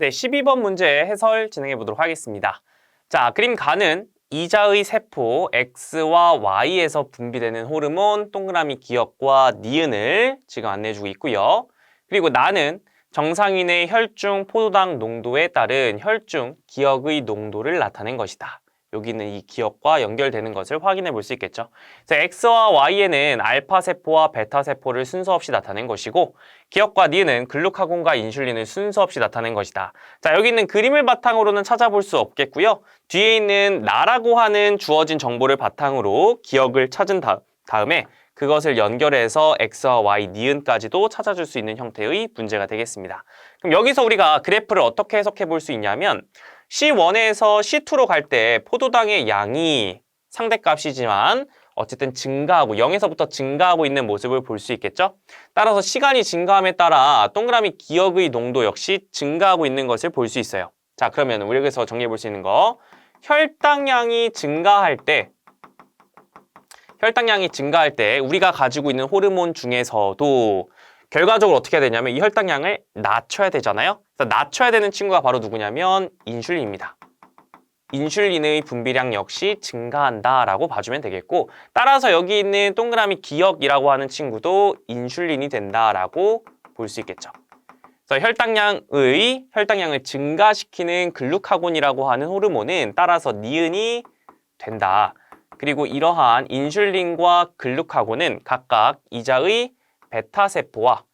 네, 12번 문제 해설 진행해 보도록 하겠습니다. 자, 그림 가는 이자의 세포 X와 Y에서 분비되는 호르몬 동그라미 기억과 니은을 지금 안내해 주고 있고요. 그리고 나는 정상인의 혈중 포도당 농도에 따른 혈중 기억의 농도를 나타낸 것이다. 여기는 이 기억과 연결되는 것을 확인해 볼 수 있겠죠. 그래서 X와 Y에는 알파 세포와 베타 세포를 순서 없이 나타낸 것이고 기억과 니은은 글루카곤과 인슐린을 순서 없이 나타낸 것이다. 자, 여기 있는 그림을 바탕으로는 찾아볼 수 없겠고요. 뒤에 있는 나라고 하는 주어진 정보를 바탕으로 기억을 찾은 다, 다음에 그것을 연결해서 X와 Y, 니은까지도 찾아줄 수 있는 형태의 문제가 되겠습니다. 그럼 여기서 우리가 그래프를 어떻게 해석해 볼 수 있냐면 C1에서 C2로 갈 때 포도당의 양이 상대값이지만 어쨌든 증가하고 0에서부터 증가하고 있는 모습을 볼 수 있겠죠? 따라서 시간이 증가함에 따라 동그라미 기억의 농도 역시 증가하고 있는 것을 볼 수 있어요. 자, 그러면 우리 여기서 정리해 볼 수 있는 거 혈당량이 증가할 때 혈당량이 증가할 때 우리가 가지고 있는 호르몬 중에서도 결과적으로 어떻게 해야 되냐면 이 혈당량을 낮춰야 되잖아요. 그래서 낮춰야 되는 친구가 바로 누구냐면 인슐린입니다. 인슐린의 분비량 역시 증가한다라고 봐주면 되겠고 따라서 여기 있는 동그라미 기억이라고 하는 친구도 인슐린이 된다라고 볼 수 있겠죠. 그래서 혈당량의 혈당량을 증가시키는 글루카곤이라고 하는 호르몬은 따라서 니은이 된다. 그리고 이러한 인슐린과 글루카곤은 각각 이자의 베타 세포와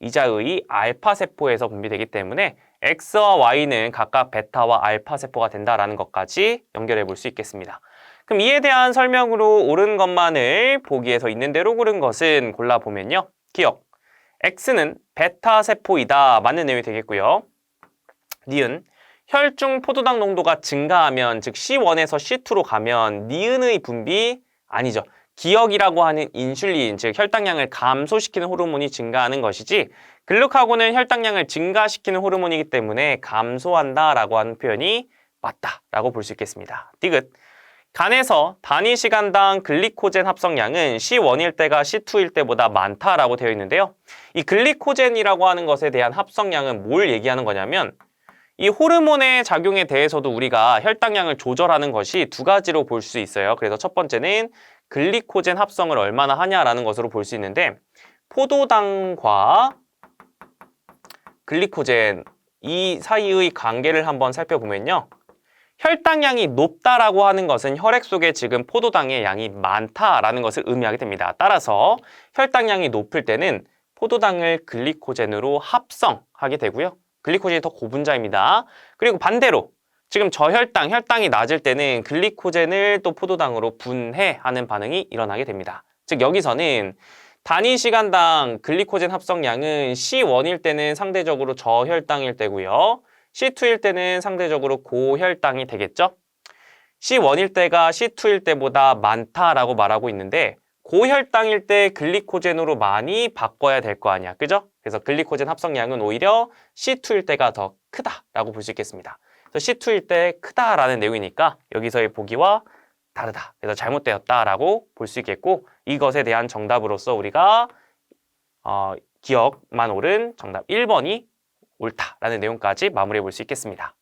이자의 알파 세포에서 분비되기 때문에 X와 Y는 각각 베타와 알파 세포가 된다라는 것까지 연결해 볼 수 있겠습니다. 그럼 이에 대한 설명으로 옳은 것만을 보기에서 있는 대로 고른 것은 골라보면요. 기억. X는 베타 세포이다. 맞는 내용이 되겠고요. 니은. 혈중 포도당 농도가 증가하면 즉 C1에서 C2로 가면 니은의 분비 아니죠. 기억이라고 하는 인슐린, 즉 혈당량을 감소시키는 호르몬이 증가하는 것이지 글루카곤은 혈당량을 증가시키는 호르몬이기 때문에 감소한다라고 하는 표현이 맞다라고 볼 수 있겠습니다. 디귿. 간에서 단위 시간당 글리코젠 합성량은 C1일 때가 C2일 때보다 많다라고 되어 있는데요. 이 글리코젠이라고 하는 것에 대한 합성량은 뭘 얘기하는 거냐면 이 호르몬의 작용에 대해서도 우리가 혈당량을 조절하는 것이 두 가지로 볼 수 있어요. 그래서 첫 번째는 글리코젠 합성을 얼마나 하냐라는 것으로 볼 수 있는데 포도당과 글리코젠 이 사이의 관계를 한번 살펴보면요. 혈당량이 높다라고 하는 것은 혈액 속에 지금 포도당의 양이 많다라는 것을 의미하게 됩니다. 따라서 혈당량이 높을 때는 포도당을 글리코젠으로 합성하게 되고요. 글리코젠이 더 고분자입니다. 그리고 반대로 지금 저혈당, 혈당이 낮을 때는 글리코젠을 또 포도당으로 분해하는 반응이 일어나게 됩니다. 즉 여기서는 단위 시간당 글리코젠 합성량은 C1일 때는 상대적으로 저혈당일 때고요. C2일 때는 상대적으로 고혈당이 되겠죠? C1일 때가 C2일 때보다 많다라고 말하고 있는데 고혈당일 때 글리코젠으로 많이 바꿔야 될 거 아니야. 그죠? 그래서 글리코젠 합성량은 오히려 C2일 때가 더 크다라고 볼 수 있겠습니다. 그래서 C2일 때 크다라는 내용이니까 여기서의 보기와 다르다. 그래서 잘못되었다라고 볼 수 있겠고 이것에 대한 정답으로서 우리가 어, 기억만 옳은 정답 1번이 옳다라는 내용까지 마무리해 볼 수 있겠습니다.